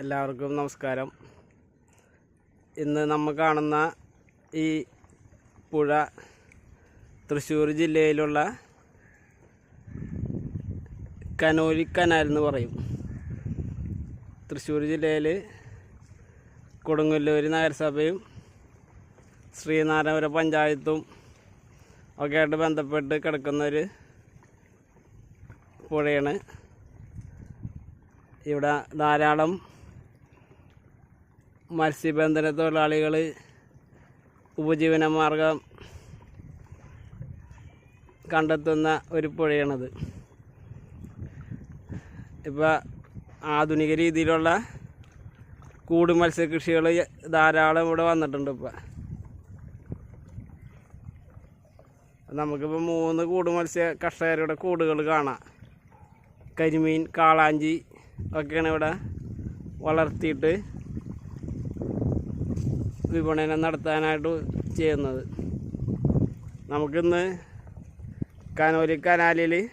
എല്ലാവർക്കും നമസ്കാരം. ഇന്ന് നമ്മൾ കാണുന്ന ഈ പുഴ തൃശ്ശൂർ ജില്ലയിലുള്ള കനോലി കനാൽ എന്ന് പറയും. തൃശ്ശൂർ ജില്ലയിൽ കൊടുങ്ങല്ലൂർ നഗരസഭയും ശ്രീനാരായണപുരം പഞ്ചായത്തും ഒക്കെ ആയിട്ട് ബന്ധപ്പെട്ട് കിടക്കുന്നൊരു പുഴയാണ്. ഇവിടെ ധാരാളം മത്സ്യബന്ധന തൊഴിലാളികൾ ഉപജീവന മാർഗം കണ്ടെത്തുന്ന ഒരു പുഴയാണത്. ഇപ്പോൾ ആധുനിക രീതിയിലുള്ള കൂട് മത്സ്യകൃഷികൾ ധാരാളം ഇവിടെ വന്നിട്ടുണ്ട് ഇപ്പോൾ നമുക്കിപ്പോൾ മൂന്ന് കൂട് മത്സ്യ കർഷകരുടെ കൂടുകൾ കാണാം. കരിമീൻ കാളാഞ്ചി ഒക്കെയാണ് ഇവിടെ വളർത്തിയിട്ട് വിപണനം നടത്താനായിട്ട് ചെയ്യുന്നത്. നമുക്കിന്ന് കനോലി കനാലിൽ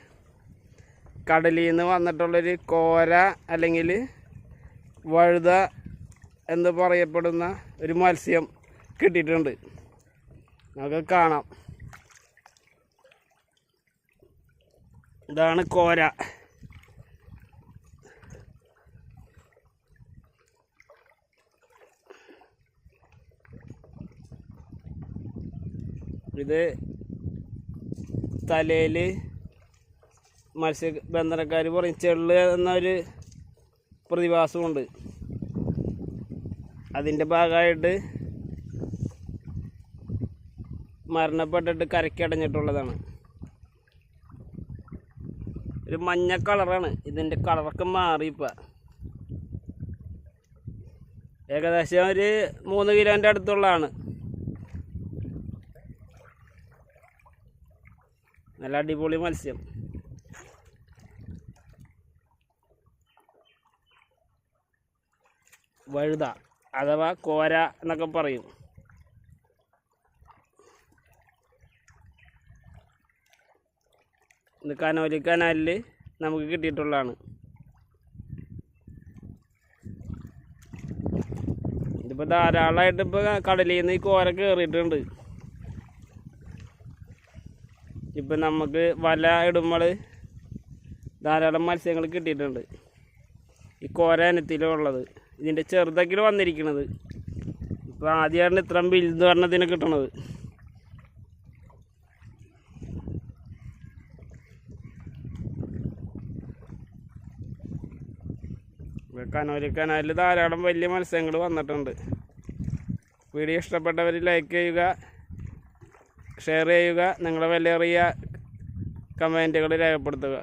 കടലിൽ നിന്ന് വന്നിട്ടുള്ളൊരു കോര അല്ലെങ്കിൽ വഴുത എന്ന് പറയപ്പെടുന്ന ഒരു മത്സ്യം കിട്ടിയിട്ടുണ്ട്. നമുക്ക് കാണാം. ഇതാണ് കോര. ഇത് തലയിൽ മത്സ്യബന്ധനക്കാർ പറയും ചെള്ള് എന്നൊരു പ്രതിഭാസമുണ്ട്. അതിന്റെ ഭാഗമായിട്ട് മരണപ്പെട്ടിട്ട് കരക്കടഞ്ഞിട്ടുള്ളതാണ് ഒരു മഞ്ഞ കളറാണ്. ഇതിന്റെ കളറൊക്കെ മാറിയിപ്പ ഏകദേശം ഒരു മൂന്ന് കിലോന്റെ അടുത്തുള്ളതാണ്. നല്ല അടിപൊളി മത്സ്യം. വഴുത അഥവാ കോര എന്നൊക്കെ പറയും. ഇത് കനോലി കനാലിൽ നമുക്ക് കിട്ടിയിട്ടുള്ളതാണ്. ഇതിപ്പോൾ ധാരാളമായിട്ട് ഇപ്പോൾ കടലിൽ നിന്ന് ഈ കോര കയറിയിട്ടുണ്ട് ഇപ്പം നമുക്ക് വല ഇടുമ്പോൾ ധാരാളം മത്സ്യങ്ങൾ കിട്ടിയിട്ടുണ്ട്. ഈ കോര ഇനത്തിലുള്ളത് ഇതിന്റെ ചെറുതക്കിൽ വന്നിരിക്കുന്നത് ഇപ്പോൾ ആദ്യമായിട്ട് ഇത്രയും വലുത് പറഞ്ഞതിന് കിട്ടണത്. കനോലി കനാലിൽ ധാരാളം വലിയ മത്സ്യങ്ങൾ വന്നിട്ടുണ്ട്. വീഡിയോ ഇഷ്ടപ്പെട്ടവർ ലൈക്ക് ചെയ്യുക. ഷെയർ ചെയ്യുക നിങ്ങളുടെ വിലയേറിയ കമന്റുകൾ രേഖപ്പെടുത്തുക.